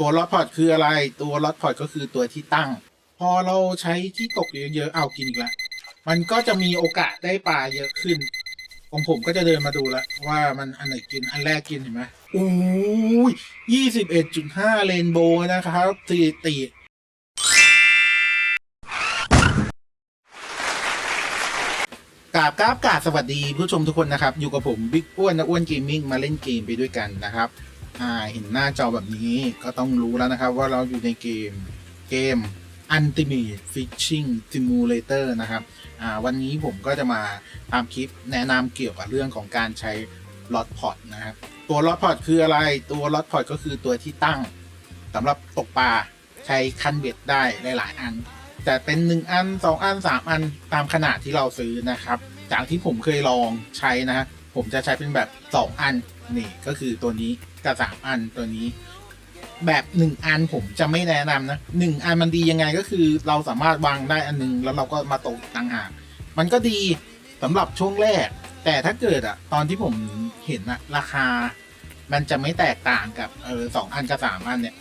ตัวล็อตพอตคืออะไร ตัวล็อตพอตก็คือตัวที่ตั้ง พอเราใช้ที่ตกเยอะๆเอากินอีกละมันก็จะมีโอกาสได้ปลาเยอะขึ้น ของผมก็จะเดินมาดูแล้วว่ามันอันไหนกินอันแรกกินเห็นไหมโอ้ยยี่สิบเอ็ดจุดห้าเรนโบว์นะครับสถิติกราบกราบกราบสวัสดีผู้ชมทุกคนนะครับ อยู่กับผมบิ๊กอ้วนนะอ้วนเกมมิ่งมาเล่นเกมไปด้วยกันนะครับ อ่าเห็นหน้าจอแบบนี้ก็ต้องรู้แล้วนะครับ ว่าเราอยู่ในเกมเกม Ultimate Fishing Simulator นะครับอ่าวันนี้ผมก็จะมาทำคลิปแนะนำเกี่ยวกับเรื่องของการใช้ล็อตพอตนะครับตัวล็อตพอตคืออะไรตัวล็อตพอตก็คือตัวที่ตั้งสำหรับตกปลาใช้คันเบ็ดได้หลาย ๆ อัน แต่เป็นหนึ่งอันสองอันสามอันตามขนาดที่เราซื้อนะครับ จากที่ผมเคยลองใช้นะฮะผมจะใช้เป็นแบบสองอัน นี่ก็คือตัวนี้กับสามอันตัวนี้ แบบหนึ่งอันผมจะไม่แนะนำนะหนึ่งอันมันดียังไงก็คือ เราสามารถวางได้อันหนึง แล้วเราก็มาตกต่างหากมันก็ดีสำหรับช่วงแรก แต่ถ้าเกิดอะตอนที่ผมเห็นอะราคา มันจะไม่แตกต่างกับเออสองอันกับสามอันเนี่ย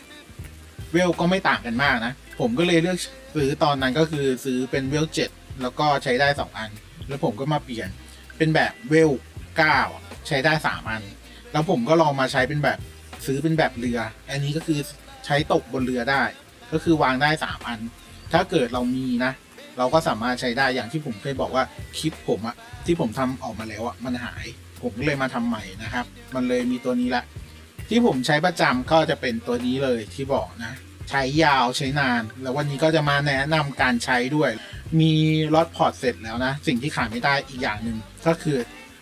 เวลก็ไม่ต่างกันมากนะ ผมก็เลยเลือกซื้อตอนนั้นก็คือซื้อเป็นเวลเจ็ดแล้วก็ใช้ได้สองอัน แล้วผมก็มาเปลี่ยนเป็นแบบเวลเก้าใช้ได้สามอัน แล้วผมก็ลองมาใช้เป็นแบบซื้อเป็นแบบเรือ อันนี้ก็คือใช้ตกบนเรือได้ ก็คือวางได้สามอัน ถ้าเกิดเรามีนะ เราก็สามารถใช้ได้อย่างที่ผมเคยบอกว่าคลิปผมอะที่ผมทำออกมาแล้วอะมันหาย ผมก็เลยมาทำใหม่นะครับ มันเลยมีตัวนี้ละ ที่ผมใช้ประจำก็จะเป็นตัวนี้เลยที่บอกนะ ใช้ยาวใช้นาน แล้ววันนี้ก็จะมาแนะนำการใช้ด้วย มีล็อตพอร์ตเสร็จแล้วนะ สิ่งที่ขาดไม่ได้อีกอย่างหนึ่งก็คือ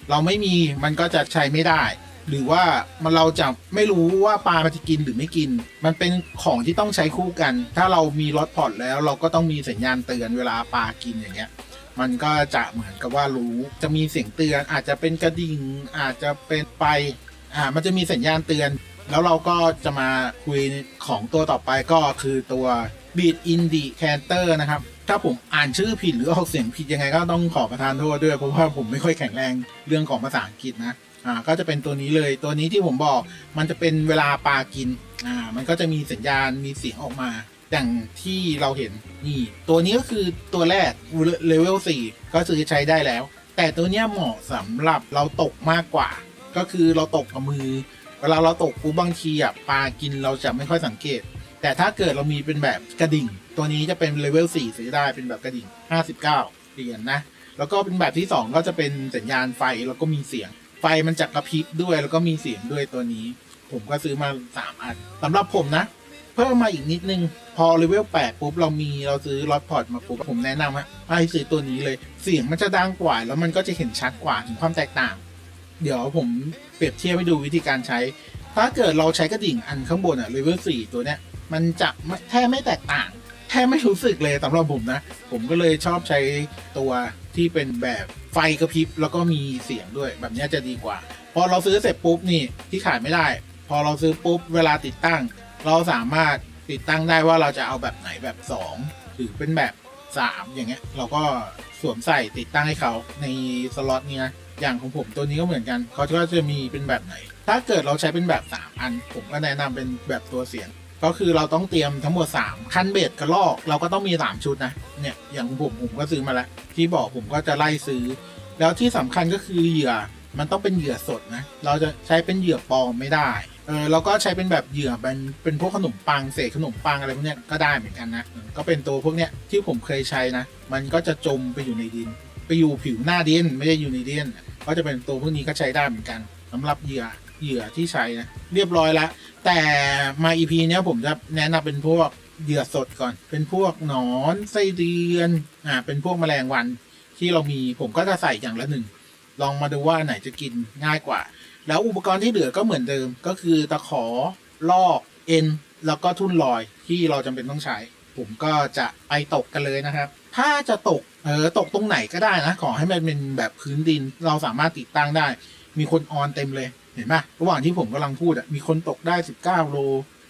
เราไม่มีมันก็จะใช้ไม่ได้ หรือว่ามันเราจะไม่รู้ว่าปลามันจะกินหรือไม่กิน มันเป็นของที่ต้องใช้คู่กัน ถ้าเรามีล็อตพอร์ตแล้วเราก็ต้องมีสัญญาณเตือนเวลาปลากินอย่างเงี้ย มันก็จะเหมือนกับว่ารู้จะมีเสียงเตือนอาจจะเป็นกระดิ่งอาจจะเป็นไฟอ่ามันจะมีสัญญาณเตือน แล้วเราก็จะมาคุยของตัวต่อไปก็คือตัว Beat Indicator นะครับ ถ้าผมอ่านชื่อผิดหรือออกเสียงผิดยังไงก็ต้องขอประทานโทษด้วยเพราะว่าผมไม่ค่อยแข็งแรงเรื่องของภาษาอังกฤษนะ อ่าก็จะเป็นตัวนี้เลยตัวนี้ที่ผมบอกมันจะเป็นเวลาปลากินอ่ามันก็จะมีสัญญาณมีเสียงออกมาอย่างที่เราเห็นนี่ ตัวนี้ก็คือตัวแรกเลเวล4ก็ซื้อใช้ได้แล้ว แต่ตัวเนี้ยเหมาะสำหรับเราตกมากกว่า ก็คือเราตกกับมือ เวลาเราตกปุ๊บางทีอะปลากินเราจะไม่ค่อยสังเกต แต่ถ้าเกิดเรามีเป็นแบบกระดิ่ง ตัวนี้จะเป็นเลเวล4ซื้อได้เป็นแบบกระดิ่ง 59เหรียญนะแล้วก็เป็นแบบที่ 2 ก็จะเป็นสัญญาณไฟแล้วก็มีเสียง ไฟมันจะกระพริบด้วยแล้วก็มีเสียงด้วยตัวนี้ ผมก็ซื้อมา3อันสำหรับผมนะ เพิ่มมาอีกนิดนึง พอเลเวล8ปุ๊บเรามีเราซื้อล็อตพอร์ตมาปุ๊บผมแนะนำฮะให้ซื้อตัวนี้เลย เสียงมันจะดังกว่า แล้วมันก็จะเห็นชัดกว่าถึงความแตกต่าง เดี๋ยวผมเปรียบเทียบให้ดูวิธีการใช้ ถ้าเกิดเราใช้กระดิ่งอันข้างบนอะเลเวล4ตัวเนี้ยมันจะแทบไม่แตกต่าง แทบไม่รู้สึกเลยสำหรับผมนะ ผมก็เลยชอบใช้ตัวที่เป็นแบบไฟกระพริบแล้วก็มีเสียงด้วยแบบนี้จะดีกว่า พอเราซื้อเสร็จปุ๊บนี่ที่ขายไม่ได้ พอเราซื้อปุ๊บเวลาติดตั้ง เราสามารถติดตั้งได้ว่าเราจะเอาแบบไหนแบบ 2 หรือเป็นแบบ 3 อย่างเงี้ย เราก็สวมใส่ติดตั้งให้เขาในสล็อตนี้นะอย่างของผมตัวนี้ก็เหมือนกันเขาก็จะมีเป็นแบบไหน ถ้าเกิดเราใช้เป็นแบบ 3 อัน ผมก็แนะนำเป็นแบบตัวเสียง ก็คือเราต้องเตรียมทั้งหมด 3 คันเบ็ดกระลอก เราก็ต้องมี 3 ชุดนะ เนี่ย อย่างผมผมก็ซื้อมาแล้ว ที่บอกผมก็จะไล่ซื้อ แล้วที่สำคัญก็คือเหยื่อมันต้องเป็นเหยื่อสดนะ เราจะใช้เป็นเหยื่อปลอมไม่ได้ เออเราก็ใช้เป็นแบบเหยื่อเป็นเป็นพวกขนมปังเศษขนมปังอะไรพวกเนี้ยก็ได้เหมือนกันนะ ก็เป็นตัวพวกเนี้ยที่ผมเคยใช้นะ มันก็จะจมไปอยู่ในดิน ไปอยู่ผิวหน้าดินไม่ได้อยู่ในดิน ก็จะเป็นตัวพวกนี้ก็ใช้ได้เหมือนกันสำหรับเหยื่อ เหยื่อที่ใช้นะเรียบร้อยแล้วแต่มา EP เนี้ยผมจะแนะนำเป็นพวกเหยื่อสดก่อน เป็นพวกหนอนไส้เดือนอ่าเป็นพวกแมลงวันที่เรามีผมก็จะใส่อย่างละหนึ่งลองมาดูว่าไหนจะกินง่ายกว่า แล้วอุปกรณ์ที่เหลือก็เหมือนเดิม ก็คือตะขอลอกเอ็นแล้วก็ทุ่นลอยที่เราจำเป็นต้องใช้ ผมก็จะไปตกกันเลยนะครับ ถ้าจะตกเออตกตรงไหนก็ได้นะ ขอให้มันเป็นแบบพื้นดิน เราสามารถติดตั้งได้ มีคนออนเต็มเลย เห็นไหมระหว่างที่ผมกำลังพูดอะมีคนตกได้19โล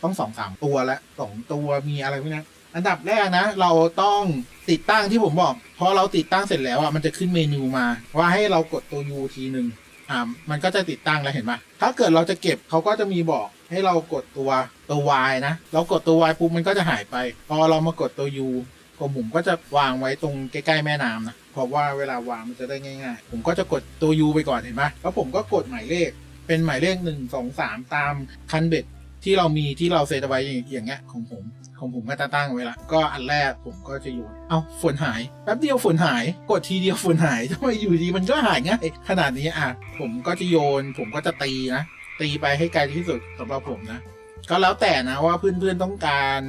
ต้องสองสามตัวแล้วสองตัวมีอะไรพวกนี้อันดับแรกนะ เราต้องติดตั้งที่ผมบอกพอเราติดตั้งเสร็จแล้วอะมันจะขึ้นเมนูมา ว่าให้เรากดตัว U ทีหนึ่งอ่ามันก็จะติดตั้งแล้วเห็นปะถ้าเกิดเราจะเก็บเขาก็จะมีบอกให้เรากดตัวตัว Y นะ เรากดตัว Y ปุ๊บมันก็จะหายไป พอเรามากดตัว U ผมผมก็จะวางไว้ตรงใกล้ๆแม่น้ำนะเพราะว่าเวลาวางมันจะได้ง่าย ๆ ผมก็จะกดตัว U ไปก่อนเห็นปะแล้วผมก็กดหมายเลข เป็นหมายเลขหนึ่งสองสามตามคันเบ็ดที่เรามีที่เราเซตไว้อย่างเงี้ยของผมของผมก็ตั้งไว้ละก็อันแรกผมก็จะโยนเอาฝนหายแป๊บเดียวฝนหาย กดทีเดียวฝนหายทำไมอยู่ดีมันก็หายง่ายขนาดนี้อะผมก็จะโยน ผมก็จะตีนะ ตีไปให้ไกลที่สุดสำหรับผมนะ ก็แล้วแต่นะว่าเพื่อนๆต้องการ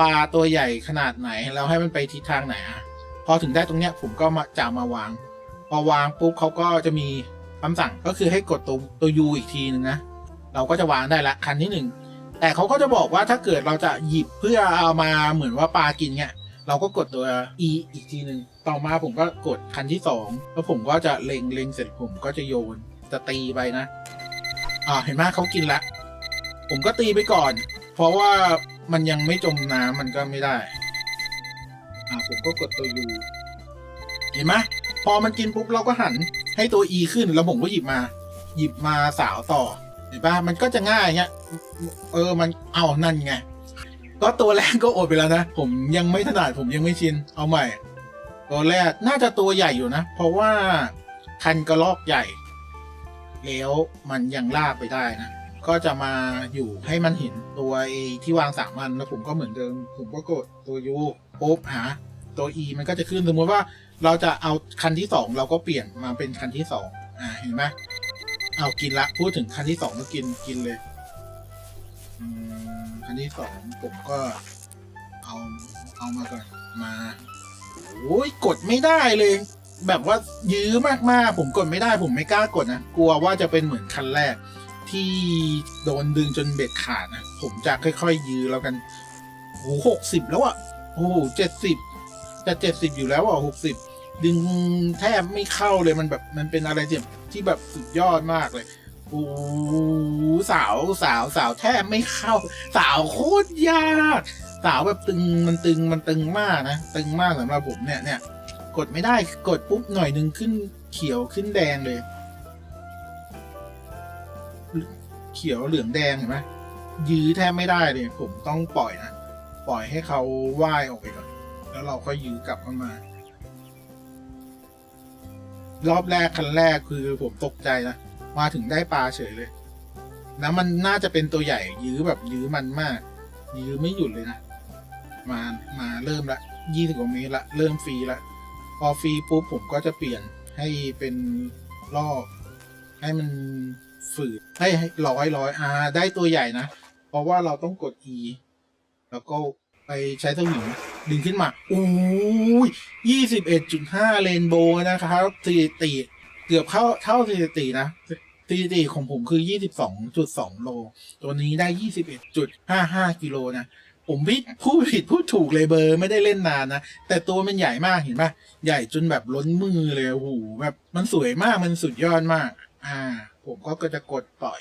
ปลาตัวใหญ่ขนาดไหนแล้วให้มันไปทิศทางไหนอะพอถึงได้ตรงเนี้ยผมก็มาจะมาวาง พอวางปุ๊บเขาก็จะมี คำสั่งก็คือให้กดตัวตัว U อีกทีนึงนะ เราก็จะวางได้ละคันที่หนึ่งแต่เขาก็จะบอกว่าถ้าเกิดเราจะหยิบเพื่อเอามาเหมือนว่าปลากินเนี่ยเราก็กดตัว E อีกทีหนึ่งต่อมาผมก็กดคันที่สองแล้วผมก็จะเล็งเล็งเสร็จผมก็จะโยนจะตีไปนะอ่าเห็นไหมเขากินละ ผมก็ตีไปก่อน เพราะว่ามันยังไม่จมน้ำมันก็ไม่ได้ อ่าผมก็กดตัว U เห็นไหมพอมันกินปุ๊บเราก็หัน ให้ตัว E ขึ้นแล้วผมก็หยิบมา หยิบมาสาวต่อเห็นปะมันก็จะง่ายเงี้ยเออมันเอานั่นไงก็ตัวแรกก็อดไปแล้วนะ ผมยังไม่ถนัดผมยังไม่ชิน เอาใหม่ ตัวแรกน่าจะตัวใหญ่อยู่นะ เพราะว่าคันกระลอกใหญ่ แล้วมันยังลากไปได้นะ ก็จะมาอยู่ให้มันเห็นตัวที่วางสามอันแล้วผมก็เหมือนเดิม ผมก็กดตัว U ปุ๊บหาตัว E มันก็จะขึ้นสมมติว่า เราจะเอาคันที่สองเราก็เปลี่ยนมาเป็นคันที่สองอ่าเห็นไหมเอากินละพูดถึงคันที่สองก็กินกินเลยคันที่สองผมก็เอาเอามาก่อนมาโอ้ยกดไม่ได้เลย แบบว่ายื้อมากๆ ผมกดไม่ได้ผมไม่กล้ากดนะกลัวว่าจะเป็นเหมือนคันแรก ที่โดนดึงจนเบ็ดขาดนะผมจะค่อยๆ ยื้อแล้วกันโอ้หกสิบแล้วอะโอ้เจ็ดสิบ จะเจ็ดสิบอยู่แล้วอะหกสิบดึงแทบไม่เข้าเลยมันแบบมันเป็นอะไรที่ที่แบบสุดยอดมากเลยโอ้สาวสาวสาวแทบไม่เข้า สาวโคตรยากสาวแบบตึงมันตึงมันตึงมากนะตึงมากสำหรับผมเนี่ยเนี่ยกดไม่ได้กดปุ๊บหน่อยหนึ่งขึ้นเขียวขึ้นแดงเลย เขียวเหลืองแดงเห็นไหมยื้อแทบไม่ได้เลย ผมต้องปล่อยนะ ปล่อยให้เขาว่ายออกไปก่อน แล้วเราค่อยยื้อกลับเข้ามา รอบแรกคันแรกคือผมตกใจนะมาถึงได้ปลาเฉยเลย แล้วมันน่าจะเป็นตัวใหญ่ ยื้อแบบยื้อมันมาก ยื้อไม่หยุดเลยนะมามาเริ่มละยี่สิบกว่าเมตรละเริ่มฟรีละพอฟรีปุ๊บผมก็จะเปลี่ยนให้เป็นรอบให้มันฝืดให้ร้อยร้อยอ่าได้ตัวใหญ่นะ เพราะว่าเราต้องกด E แล้วก็ไปใช้สวิง ดึงขึ้นมาอู้ยยี่สิบเอ็ดจุดห้าเรนโบว์นะครับสถิติเกือบเข้าเท่าสถิตินะสถิติของผมคือยี่สิบสองจุดสองโล ตัวนี้ได้ยี่สิบเอ็ดจุดห้าห้ากิโลนะ ผมพิดพูดผิดพูดถูกเลยเบอร์ไม่ได้เล่นนานนะ แต่ตัวมันใหญ่มากเห็นปะใหญ่จนแบบล้นมือเลยโอ้โหแบบมันสวยมากมันสุดยอดมาก อ่า ผมก็ก็จะกดปล่อย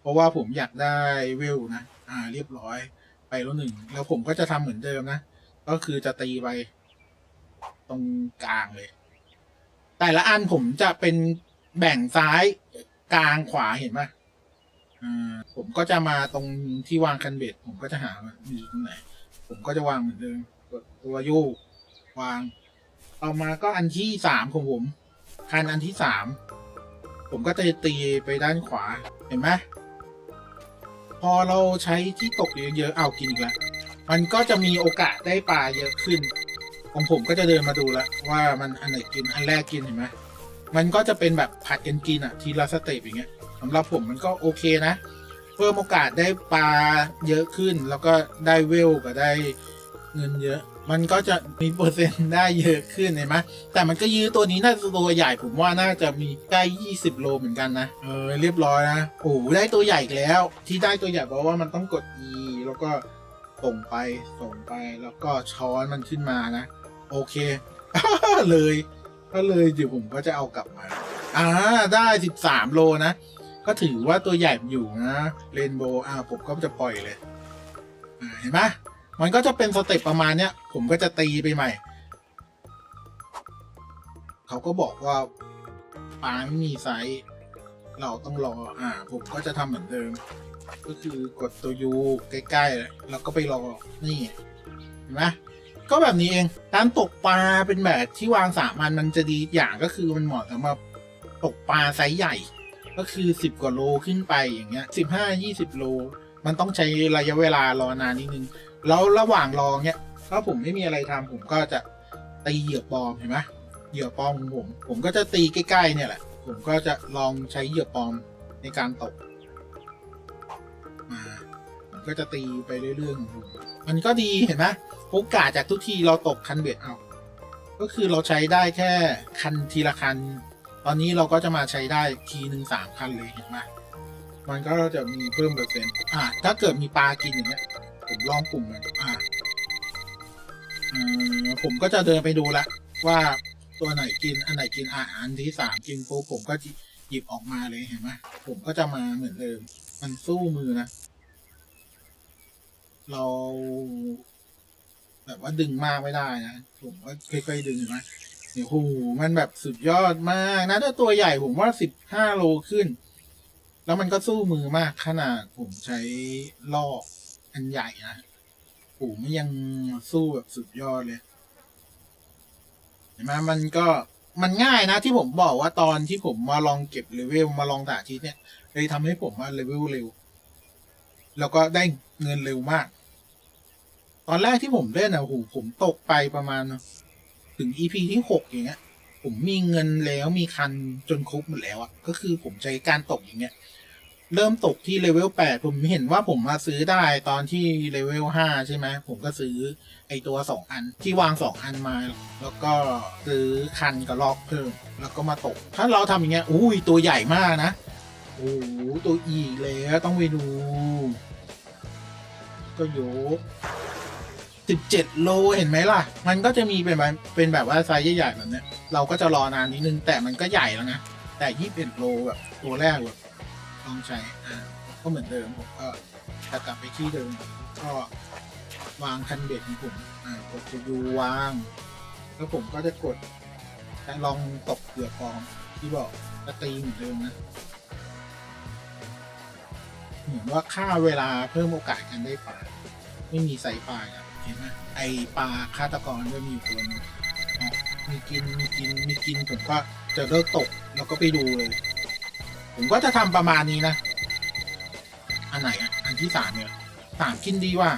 เพราะว่าผมอยากได้เวลนะ อ่า เรียบร้อยไปแล้วหนึ่ง แล้วผมก็จะทำเหมือนเดิมนะ ก็คือจะตีไป ตรงกลางเลย แต่ละอันผมจะเป็นแบ่งซ้ายกลางขวาเห็นไหมอ่าผมก็จะมาตรงที่วางคันเบ็ดผมก็จะหาว่ามีตรงไหน ผมก็จะวางเหมือนเดิมกดตัวยกวาง เอามาก็อันที่สามของผมคันอันที่สามผมก็จะตีไปด้านขวาเห็นไหมพอเราใช้ที่ตกเยอะๆเอากินอีกแล้ว มันก็จะมีโอกาสได้ปลาเยอะขึ้น ของผมก็จะเดินมาดูแล้วว่ามันอันไหนกินอันแรกกินเห็นไหมมันก็จะเป็นแบบผัดกันกินอะทีละสเต็ปอย่างเงี้ยสำหรับผมมันก็โอเคนะ เพิ่มโอกาสได้ปลาเยอะขึ้น แล้วก็ได้เวลกับได้เงินเยอะ มันก็จะมีเปอร์เซ็นต์ได้เยอะขึ้นเห็นไหมแต่มันก็ยื้อตัวนี้น่าจะตัวใหญ่ผมว่าน่าจะมีใกล้20 โลเหมือนกันนะเออเรียบร้อยนะโอ้ได้ตัวใหญ่อีกแล้ว ที่ได้ตัวใหญ่เพราะว่ามันต้องกด E แล้วก็ ส่งไปส่งไปแล้วก็ช้อนมันขึ้นมานะ โอเค เลยก็เลยเดี๋ยวผมก็จะเอากลับมาอ่าได้13โลนะ ก็ถือว่าตัวใหญ่อยู่นะเรนโบว์อ่าผมก็จะปล่อยเลยเห็นไหมมันก็จะเป็นสเต็ปประมาณเนี้ย ผมก็จะตีไปใหม่ เขาก็บอกว่าปลาไม่มีไซส์ เราต้องรอ อ่า ผมก็จะทำเหมือนเดิม ก็คือกดตัวยูใกล้ๆ แล้วก็ไปรอ นี่เห็นไหมก็แบบนี้เองการตกปลาเป็นแบบที่วางสามันมันจะดีอย่างก็คือมันเหมาะสำหรับตกปลาไซส์ใหญ่ ก็คือสิบกว่าโลขึ้นไปอย่างเงี้ยสิบห้ายี่สิบโล มันต้องใช้ระยะเวลารอนานนิดนึง แล้วระหว่างรอเนี้ยถ้าผมไม่มีอะไรทำผมก็จะตีเหยื่อปลอมเห็นไหมเหยื่อปลอมของผม ผมก็จะตีใกล้ๆเนี่ยแหละ ผมก็จะลองใช้เหยื่อปลอมในการตก ก็จะตีไปเรื่อยๆมันก็ดีเห็นไหมโอกาสจากทุกทีเราตกคันเบ็ดเอา ก็คือเราใช้ได้แค่คันทีละคัน ตอนนี้เราก็จะมาใช้ได้ทีหนึ่งสามคันเลยเห็นไหมมันก็จะมีเพิ่มเปอร์เซ็นต์อ่าถ้าเกิดมีปลากินอย่างเงี้ย ผมลองปุ่มมันอ่าผมก็จะเดินไปดูละว่าตัวไหนกินอันไหนกินอาอันที่สามกินปุ๊บผมก็หยิบออกมาเลยเห็นไหมผมก็จะมาเหมือนเดิมมันสู้มือนะ เราแบบว่าดึงมากไม่ได้นะ ผมก็ค่อยๆดึงเห็นไหมเนี่ยโอ้โหมันแบบสุดยอดมากนะถ้าตัวใหญ่ผมว่าสิบห้าโลขึ้น แล้วมันก็สู้มือมากขนาดผมใช้ลอกอันใหญ่นะโอ้โหมันยังสู้แบบสุดยอดเลยเห็นไหมมันก็มันง่ายนะที่ผมบอกว่าตอนที่ผมมาลองเก็บเลเวลมาลองสาธิตเนี่ยเลยทำให้ผมมาเลเวลเร็ว แล้วก็ได้เงินเร็วมาก ตอนแรกที่ผมเล่นอะโอ้โหผมตกไปประมาณ ถึง EP ที่หกอย่างเงี้ย ผมมีเงินแล้วมีคันจนครบหมดแล้วอะก็คือผมใช้การตกอย่างเงี้ย เริ่มตกที่เลเวลแปดผมเห็นว่าผมมาซื้อได้ตอนที่เลเวลห้าใช่ไหมผมก็ซื้อไอตัวสองอันที่วางสองอันมา แล้วก็ซื้อคันกับล็อกเพิ่มแล้วก็มาตก ถ้าเราทำอย่างเงี้ยอุ้ยตัวใหญ่มากนะโอ้โหตัวอีกเลยต้องไปดู ก็ยก สิบเจ็ดโลเห็นไหมล่ะ มันก็จะมีเป็นแบบเป็นแบบว่าไซส์ใหญ่ๆแบบเนี้ย เราก็จะรอนานนิดนึง แต่มันก็ใหญ่แล้วนะ แต่ยี่สิบโลแบบตัวแรกแบบลองใช้อ่าก็เหมือนเดิมผมก็จะกลับไปที่เดิมก็วางคันเบ็ดของผมอ่ากดจะดูวาง แล้วผมก็จะกดจะลองตกเกือกปลอมที่บอกจะตีเหมือนเดิมนะเหมือนว่าค่าเวลาเพิ่มโอกาสกันได้ปลาไม่มีไซส์ปลาอะ ห็นไหมไอปลาฆาตกรก็มีอยู่ตัวหนึงอ๋อมีกินมีกินมีกินผมก็จะเลิกตกแล้วก็ไปดูเลย ผมก็จะทำประมาณนี้นะ อันไหนอะ อันที่สามเนี่ยสามกินดีว่า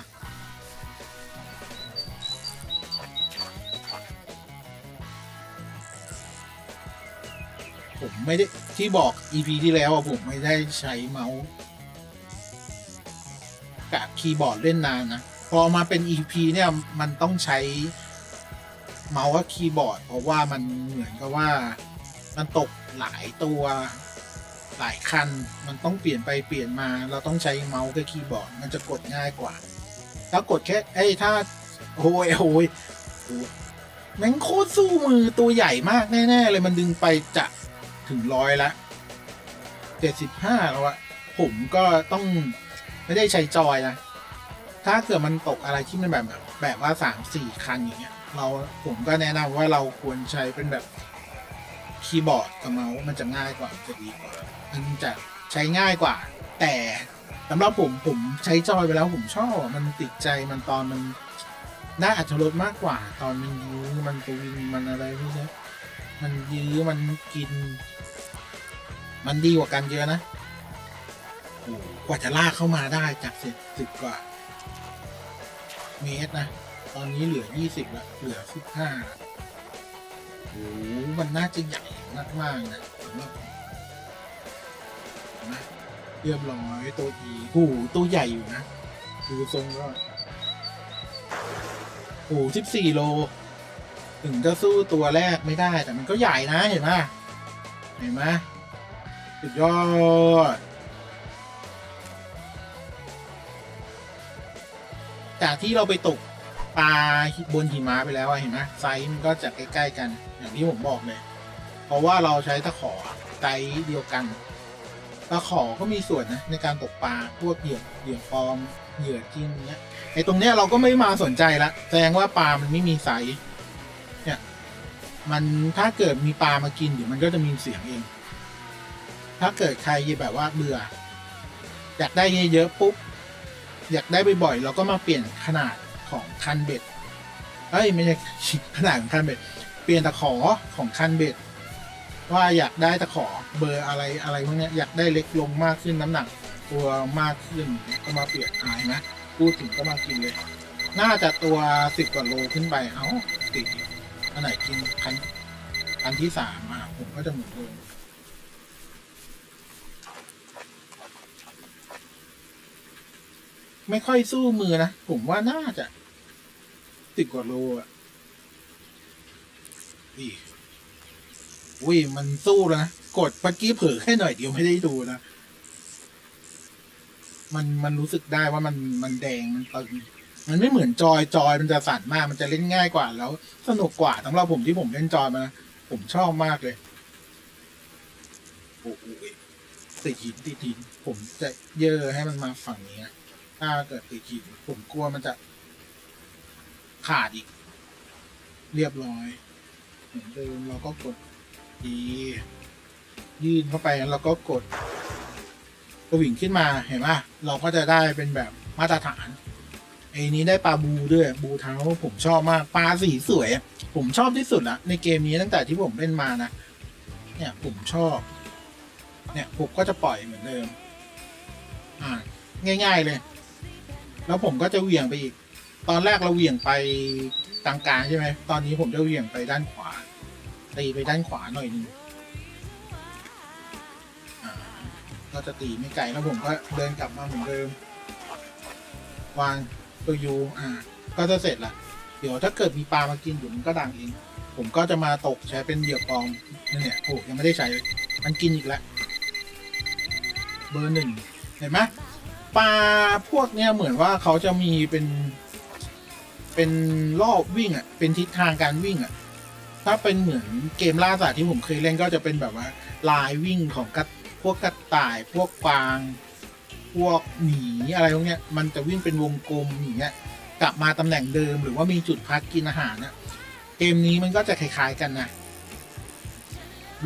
ผมไม่ได้ที่บอก EP ที่แล้วอะผมไม่ได้ใช้เมาส์กับคีย์บอร์ดเล่นนานนะ พอมาเป็น EP เนี่ยมันต้องใช้เมาส์กับคีย์บอร์ด เพราะว่ามันเหมือนกับว่ามันตกหลายตัวหลายคัน มันต้องเปลี่ยนไปเปลี่ยนมา เราต้องใช้เมาส์กับคีย์บอร์ด มันจะกดง่ายกว่า ถ้ากดแค่เอ้ถ้าโอยโอ้ยโอ้ยแม่งโคตรสู้มือตัวใหญ่มากแน่ๆเลยมันดึงไปจะถึงร้อยละเจ็ดสิบห้าแล้วอะผมก็ต้องไม่ได้ใช้จอยนะ ถ้าเกิดมันตกอะไรที่มันแบบแบบแบบว่าสามสี่คันอย่างเงี้ย เราผมก็แนะนำว่าเราควรใช้เป็นแบบคีย์บอร์ดกับเมาส์มันจะง่ายกว่าจะดีกว่ามันจะใช้ง่ายกว่า แต่สำหรับผมผมใช้จอยไปแล้วผมชอบมันติดใจมันตอนมันน่าอัตรสมากกว่า ตอนมันยื้อมันตัววิงมันอะไรพวกนี้มันยื้อมันกิน มันดีกว่ากันเยอะนะกว่าจะลากเข้ามาได้จากสิบสิบกว่า เมตรนะ ตอนนี้เหลือยี่สิบละเหลือสิบห้าโอ้โหมันน่าจะใหญ่มากๆนะสำหรับผมเห็นไหมเรียบร้อยตัวอีโอ้โหตัวใหญ่อยู่นะ ดูทรงก็โอ้สิบสี่โล ถึงจะสู้ตัวแรกไม่ได้ แต่มันก็ใหญ่นะเห็นไหมเห็นไหมสุดยอด จากที่เราไปตกปลาบนหิมะไปแล้วเห็นไหมไซส์มันก็จะใกล้ ๆ กัน อย่างที่ผมบอกเลย เพราะว่าเราใช้ตะขอไซส์เดียวกันตะขอก็มีส่วนนะในการตกปลาพวกเหยื่อเหยื่อปลอมเหยื่อจิ้มเนี้ยไอ้ตรงเนี้ยเราก็ไม่มาสนใจละแสดงว่าปลามันไม่มีไซส์เนี่ยมันถ้าเกิดมีปลามากินเดี๋ยวมันก็จะมีเสียงเอง ถ้าเกิดใครแบบว่าเบื่ออยากได้เยอะๆปุ๊บ อยากได้บ่อยๆเราก็มาเปลี่ยนขนาดของคันเบ็ดเอ้ยไม่ใช่ขนาดของคันเบ็ดเปลี่ยนตะขอของคันเบ็ดว่าอยากได้ตะขอเบอร์อะไรอะไรพวกนี้อยากได้เล็กลงมากขึ้นน้ำหนัก ตัวมากขึ้นก็มาเปลี่ยนอายนะพูดถึงก็มากินเลย น่าจะตัวสิบกว่าโลขึ้นไปเอ้าติดอันไหนกินคันคันที่สามมาผมก็จะหมุนเดิม ไม่ค่อยสู้มือนะ ผมว่าน่าจะสิบกว่าโลอะนี่อุ้ยมันสู้แล้วนะ กดเมื่อกี้เผลอแค่หน่อยเดียวไม่ได้ดูนะ มันมันรู้สึกได้ว่ามันมันแดงมันตึงมันไม่เหมือนจอยจอยมันจะสั่นมาก มันจะเล่นง่ายกว่าแล้ว สนุกกว่าสำหรับผมที่ผมเล่นจอยมานะผมชอบมากเลยโอ้โหติดหินติดหินผมจะเยอะให้มันมาฝั่งนี้นะ ถ้าเกิดติดหินผมกลัวมันจะขาดอีก เรียบร้อยเหมือนเดิมเราก็กดดียื่นเข้าไปแล้วก็กดกระวิ่งขึ้นมาเห็นปะเราก็จะได้เป็นแบบมาตรฐานไอ้นี้ได้ปลาบูด้วยบูเท้าผมชอบมากปลาสีสวย ผมชอบที่สุดละในเกมนี้ตั้งแต่ที่ผมเล่นมานะเนี่ยผมชอบ เนี่ยผมก็จะปล่อยเหมือนเดิม อ่า ง่าย ๆเลย แล้วผมก็จะเหวี่ยงไปอีก ตอนแรกเราเหวี่ยงไปกลางๆใช่ไหมตอนนี้ผมจะเหวี่ยงไปด้านขวาตีไปด้านขวาหน่อยนึงก็จะตีไม่ไกลแล้วผมก็เดินกลับมาเหมือนเดิม วางตัวยูอ่า ก็จะเสร็จละเดี๋ยวถ้าเกิดมีปลามากินอยู่มันก็ดังเอง ผมก็จะมาตกใช้เป็นเหยื่อปลอมนี่เนี่ยโอ้ยังไม่ได้ใช้มันกินอีกแล้วเบอร์หนึ่งเห็นไหม ปลาพวกเนี้ยเหมือนว่าเขาจะมีเป็น เป็นรอบวิ่งอะ เป็นทิศทางการวิ่งอะ ถ้าเป็นเหมือนเกมล่าสัตว์ที่ผมเคยเล่นก็จะเป็นแบบว่า ลายวิ่งของกระพวกกระต่าย พวกกวาง พวกหมีอะไรพวกเนี้ย มันจะวิ่งเป็นวงกลมอย่างเงี้ย กลับมาตำแหน่งเดิมหรือว่ามีจุดพักกินอาหารนะเกมนี้มันก็จะคล้ายๆกันนะ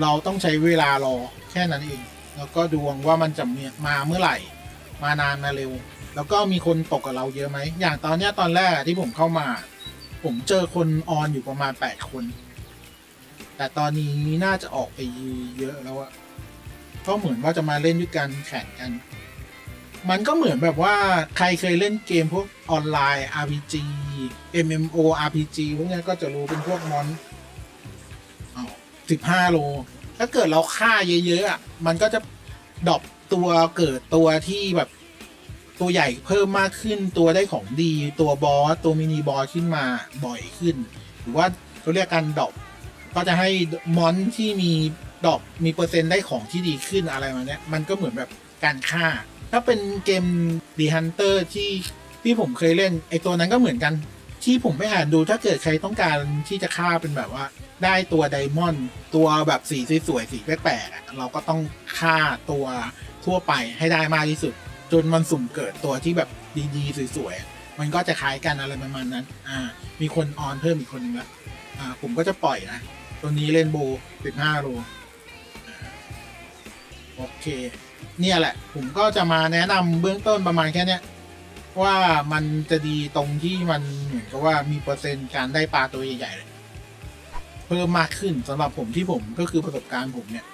เราต้องใช้เวลารอแค่นั้นเอง แล้วก็ดวงว่ามันจะมาเมื่อไหร่ มานานมาเร็ว แล้วก็มีคนตกกับเราเยอะไหม อย่างตอนเนี้ยตอนแรกที่ผมเข้ามา ผมเจอคนออนอยู่ประมาณแปดคน แต่ตอนนี้น่าจะออกไปเยอะแล้วอะก็เหมือนว่าจะมาเล่นด้วยกันแข่งกัน มันก็เหมือนแบบว่าใครเคยเล่นเกมพวกออนไลน์ RPG MMO RPG พวกเนี้ยก็จะรู้เป็นพวกมอนสิบห้าโล ถ้าเกิดเราฆ่าเยอะๆอะมันก็จะดรอปตัวเกิดตัวที่แบบตัวใหญ่เพิ่มมากขึ้น ตัวได้ของดีตัวบอสตัวมินิบอสขึ้นมาบ่อยขึ้น หรือว่าเขาเรียกการดอปก็จะให้มอนที่มีดอปมีเปอร์เซ็นต์ได้ของที่ดีขึ้นอะไรมาเนี้ยมันก็เหมือนแบบการฆ่า ถ้าเป็นเกม The Hunter ที่ที่ผมเคยเล่นไอตัวนั้นก็เหมือนกัน ที่ผมไปอ่านดูถ้าเกิดใครต้องการที่จะฆ่าเป็นแบบว่า ได้ตัวไดมอนด์ตัวแบบสีสวยๆสีแปลกๆเราก็ต้องฆ่าตัวทั่วไปให้ได้มากที่สุด จนมันสุ่มเกิดตัวที่แบบดีๆสวยๆมันก็จะคล้ายกันอะไรประมาณนั้นอ่ามีคนออนเพิ่มอีกคนนึงละอ่าผมก็จะปล่อยนะตัวนี้เล่นโบสิบห้าโลโอเค เนี่ยแหละ ผมก็จะมาแนะนำเบื้องต้นประมาณแค่เนี้ย ว่ามันจะดีตรงที่มันเหมือนกับว่ามีเปอร์เซ็นต์การได้ปลาตัวใหญ่ๆเพิ่มมากขึ้นสำหรับผมที่ผมก็คือประสบการณ์ผมเนี่ย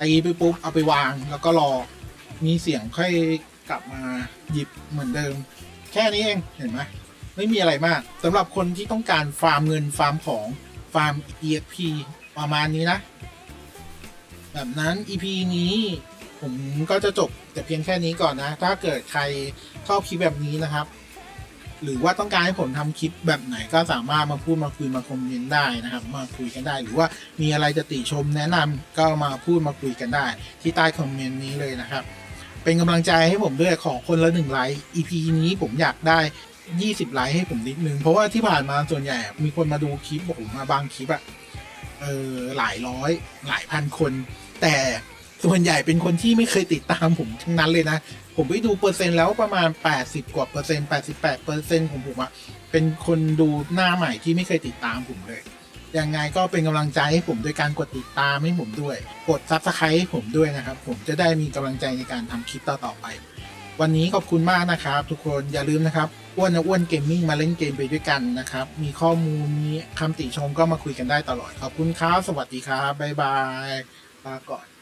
ตีไปปุ๊บเอาไปวางแล้วก็รอ มีเสียงค่อยกลับมาหยิบเหมือนเดิม แค่นี้เองเห็นไหมไม่มีอะไรมากสำหรับคนที่ต้องการฟาร์มเงินฟาร์มของฟาร์ม EXP ประมาณนี้นะ แบบนั้น EP นี้ ผมก็จะจบแต่เพียงแค่นี้ก่อนนะ ถ้าเกิดใครชอบคลิปแบบนี้นะครับ หรือว่าต้องการให้ผมทำคลิปแบบไหนก็สามารถมาพูดมาคุยมาคอมเมนต์ได้นะครับ มาคุยกันได้ หรือว่ามีอะไรจะติชมแนะนำก็มาพูดมาคุยกันได้ ที่ใต้คอมเมนต์นี้เลยนะครับ เป็นกำลังใจให้ผมด้วยขอคนละหนึ่งไลค์ EP นี้ผมอยากได้20ไลค์ให้ผมนิดนึง เพราะว่าที่ผ่านมาส่วนใหญ่ มีคนมาดูคลิปผมมาบางคลิปอะเออหลายร้อยหลายพันคน แต่ ส่วนใหญ่เป็นคนที่ไม่เคยติดตามผมทั้งนั้นเลยนะ ผมไปดูเปอร์เซ็นต์แล้วประมาณ 80 กว่าเปอร์เซ็นต์88เปอร์เซ็นต์ของผมอะเป็นคนดูหน้าใหม่ที่ไม่เคยติดตามผมเลยยังไงก็เป็นกำลังใจให้ผมด้วยการกดติดตามให้ผมด้วย กดซับสไครต์ให้ผมด้วยนะครับ ผมจะได้มีกำลังใจในการทำคลิปต่อๆไป วันนี้ขอบคุณมากนะครับ ทุกคนอย่าลืมนะครับอ้วนนะอ้วนเกมมิ่งมาเล่นเกมไปด้วยกันนะครับ มีข้อมูลมีคำติชมก็มาคุยกันได้ตลอด ขอบคุณครับ สวัสดีครับบ๊ายบายลาก่อน